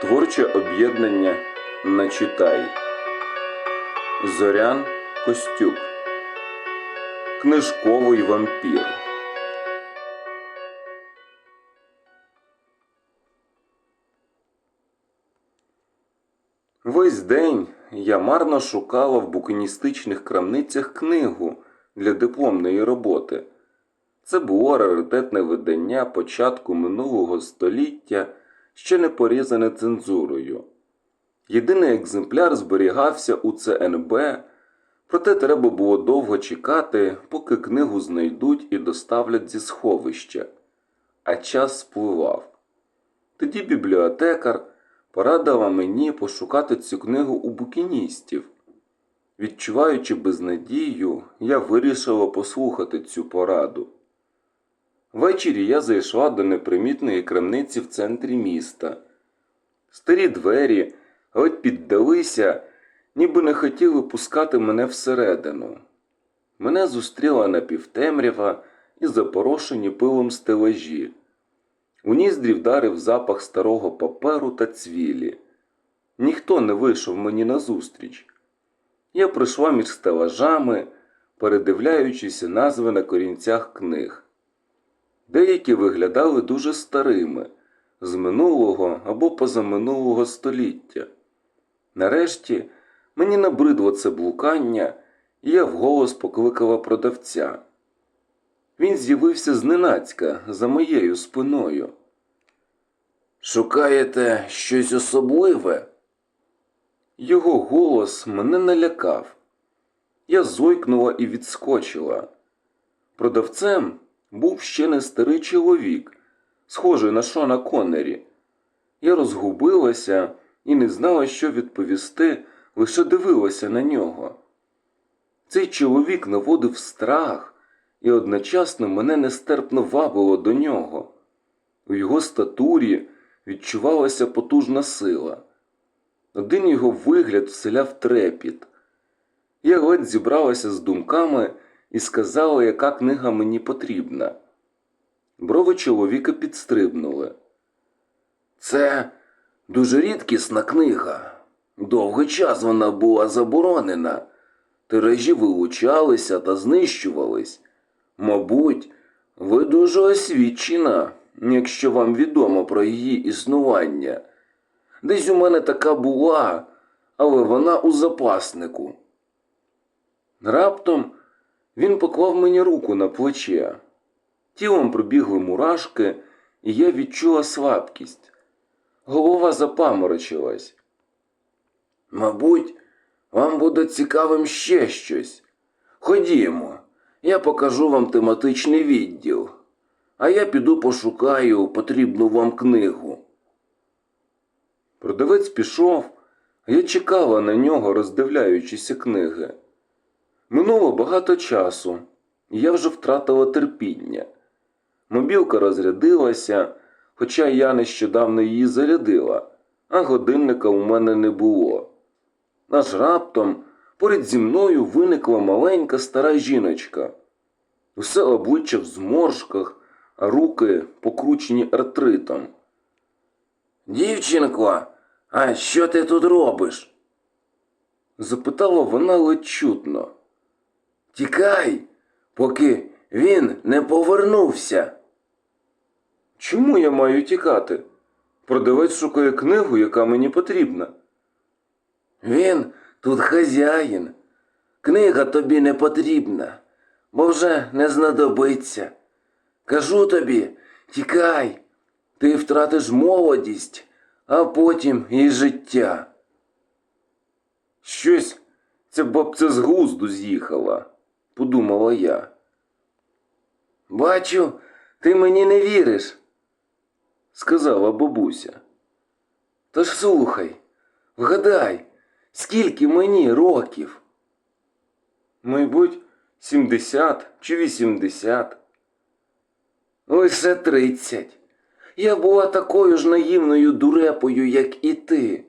Творче об'єднання Начитай. Зорян Костюк. Книжковий вампір. Весь день я марно шукала в букиністичних крамницях книгу для дипломної роботи. Це було раритетне видання початку минулого століття, ще не порізане цензурою. Єдиний екземпляр зберігався у ЦНБ, проте треба було довго чекати, поки книгу знайдуть і доставлять зі сховища, а час спливав. Тоді бібліотекар порадила мені пошукати цю книгу у букіністів. Відчуваючи безнадію, я вирішила послухати цю пораду. Ввечері я зайшла до непримітної крамниці в центрі міста. Старі двері ледь піддалися, ніби не хотіли пускати мене всередину. Мене зустріла напівтемрява і запорошені пилом стелажі. У ніздрі вдарив запах старого паперу та цвілі. Ніхто не вийшов мені назустріч. Я пройшла між стелажами, передивляючися назви на корінцях книг. Деякі виглядали дуже старими, з минулого або позаминулого століття. Нарешті мені набридло це блукання, і я вголос покликала продавця. Він з'явився зненацька за моєю спиною. Шукаєте щось особливе? Його голос мене налякав. Я зойкнула і відскочила. Продавцем був ще не старий чоловік, схожий на Шона Коннері. Я розгубилася і не знала, що відповісти, лише дивилася на нього. Цей чоловік наводив страх і одночасно мене нестерпно вабило до нього. У його статурі відчувалася потужна сила. Один його вигляд вселяв трепіт. Я ледь зібралася з думками і сказала, яка книга мені потрібна. Брови чоловіка підстрибнули. Це дуже рідкісна книга. Довгий час вона була заборонена. Тиражі вилучалися та знищувались. Мабуть, ви дуже освічена, якщо вам відомо про її існування. Десь у мене така була, але вона у запаснику. Раптом він поклав мені руку на плече. Тілом пробігли мурашки, і я відчула слабкість. Голова запаморочилась. Мабуть, вам буде цікавим ще щось. Ходімо, я покажу вам тематичний відділ, а я піду пошукаю потрібну вам книгу. Продавець пішов, я чекала на нього, роздивляючися книги. Минуло багато часу, і я вже втратила терпіння. Мобілка розрядилася, хоча я нещодавно її зарядила, а годинника у мене не було. Аж раптом поряд зі мною виникла маленька стара жіночка. Усе обличчя в зморшках, а руки покручені артритом. Дівчинко, а що ти тут робиш? запитала вона ледь чутно. Тікай, поки він не повернувся. Чому я маю тікати? Продавець шукає книгу, яка мені потрібна. Він тут хазяїн. Книга тобі не потрібна, бо вже не знадобиться. Кажу тобі, тікай, ти втратиш молодість, а потім і життя. Щось ця бабця з глузду з'їхала, подумала я. Бачу, ти мені не віриш, сказала бабуся. Тож слухай, вгадай, скільки мені років? Мабуть, сімдесят чи вісімдесят. Лише тридцять. Я була такою ж наївною дурепою, як і ти.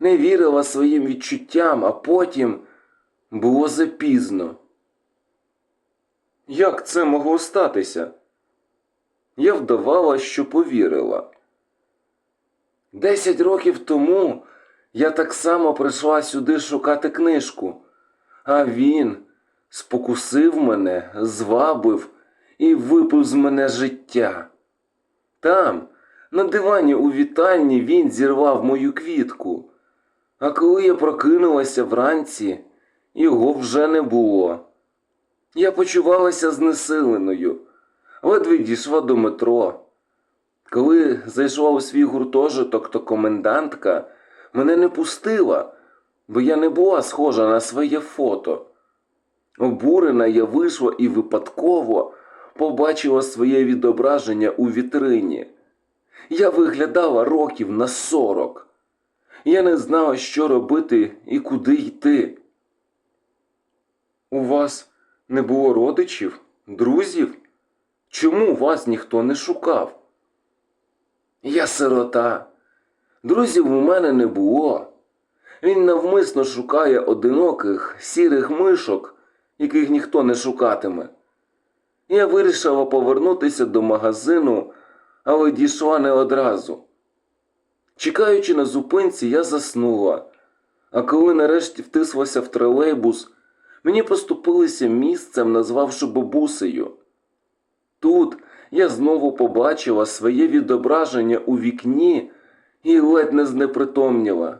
Не вірила своїм відчуттям, а потім було запізно. Як це могло статися? Я вдавала, що повірила. Десять років тому я так само прийшла сюди шукати книжку, а він спокусив мене, звабив і випив з мене життя. Там, на дивані у вітальні, він зірвав мою квітку, а коли я прокинулася вранці, його вже не було. Я почувалася знесиленою, ледве дійшла до метро. Коли зайшла у свій гуртожиток, то комендантка мене не пустила, бо я не була схожа на своє фото. Обурена я вийшла і випадково побачила своє відображення у вітрині. Я виглядала років на сорок. Я не знала, що робити і куди йти. У вас не було родичів, друзів? Чому вас ніхто не шукав? Я сирота. Друзів у мене не було. Він навмисно шукає одиноких, сірих мишок, яких ніхто не шукатиме. Я вирішила повернутися до магазину, але дійшла не одразу. Чекаючи на зупинці, я заснула, а коли нарешті втислася в тролейбус, мені поступилися місцем, назвавши бабусею. Тут я знову побачила своє відображення у вікні і ледь не знепритомніла.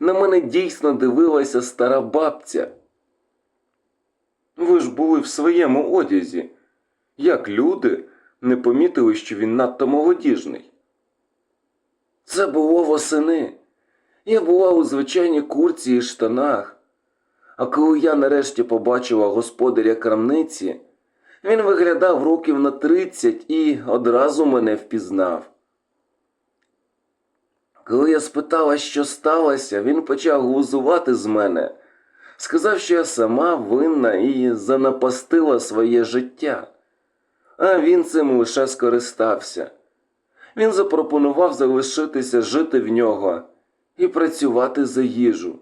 На мене дійсно дивилася стара бабця. Ви ж були в своєму одязі. Як люди не помітили, що він надто молодіжний? Це було восени. Я була у звичайній курці і штанах. А коли я нарешті побачила господаря крамниці, він виглядав років на тридцять і одразу мене впізнав. Коли я спитала, що сталося, він почав глузувати з мене, сказав, що я сама винна і занапастила своє життя. А він цим лише скористався. Він запропонував залишитися жити в нього і працювати за їжу.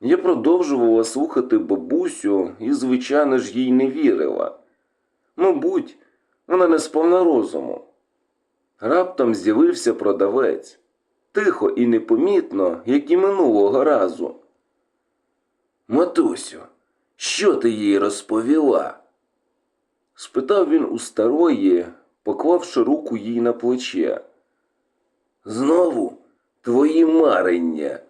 Я продовжувала слухати бабусю і, звичайно ж, їй не вірила. Мабуть, вона не сповна розуму. Раптом з'явився продавець, тихо і непомітно, як і минулого разу. Матусю, що ти їй розповіла? спитав він у старої, поклавши руку їй на плече. Знову твої марення.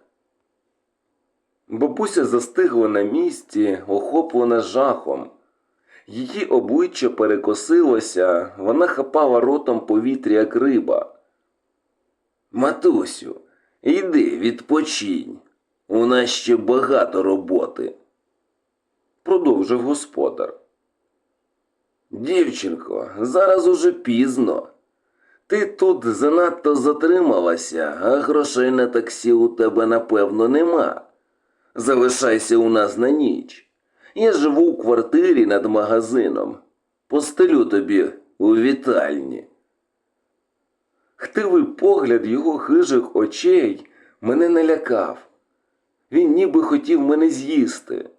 Бабуся застигла на місці, охоплена жахом. Її обличчя перекосилося, вона хапала ротом повітря, як риба. Матусю, йди відпочинь. У нас ще багато роботи, продовжив господар. Дівчинко, зараз уже пізно. Ти тут занадто затрималася, а грошей на таксі у тебе напевно нема. Залишайся у нас на ніч. Я живу у квартирі над магазином. Постелю тобі у вітальні. Хтивий погляд його хижих очей мене налякав. Він ніби хотів мене з'їсти.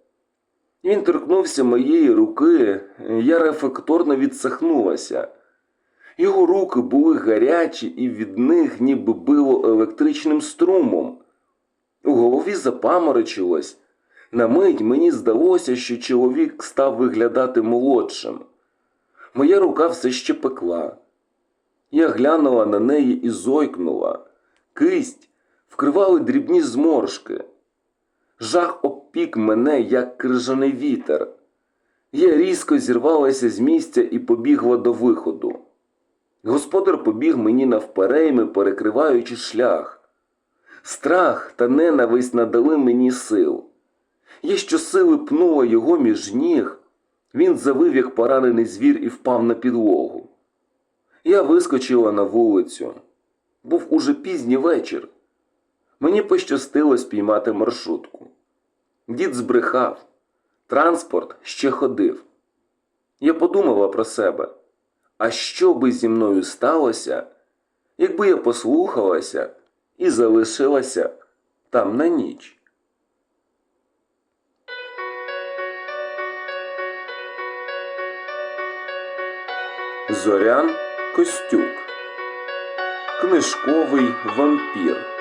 Він торкнувся моєї руки, я рефлекторно відсахнулася. Його руки були гарячі, і від них ніби било електричним струмом. У голові запаморочилось. На мить мені здалося, що чоловік став виглядати молодшим. Моя рука все ще пекла. Я глянула на неї і зойкнула. Кисть вкривали дрібні зморшки. Жах обпік мене, як крижаний вітер. Я різко зірвалася з місця і побігла до виходу. Господар побіг мені навперейми, перекриваючи шлях. Страх та ненависть надали мені сил. Я щосили пнула його між ніг. Він завив, як поранений звір, і впав на підлогу. Я вискочила на вулицю. Був уже пізній вечір. Мені пощастило спіймати маршрутку. Дід збрехав, транспорт ще ходив. Я подумала про себе, а що би зі мною сталося, якби я послухалася і залишилася там на ніч. Зорян Костюк Книжковий вампір.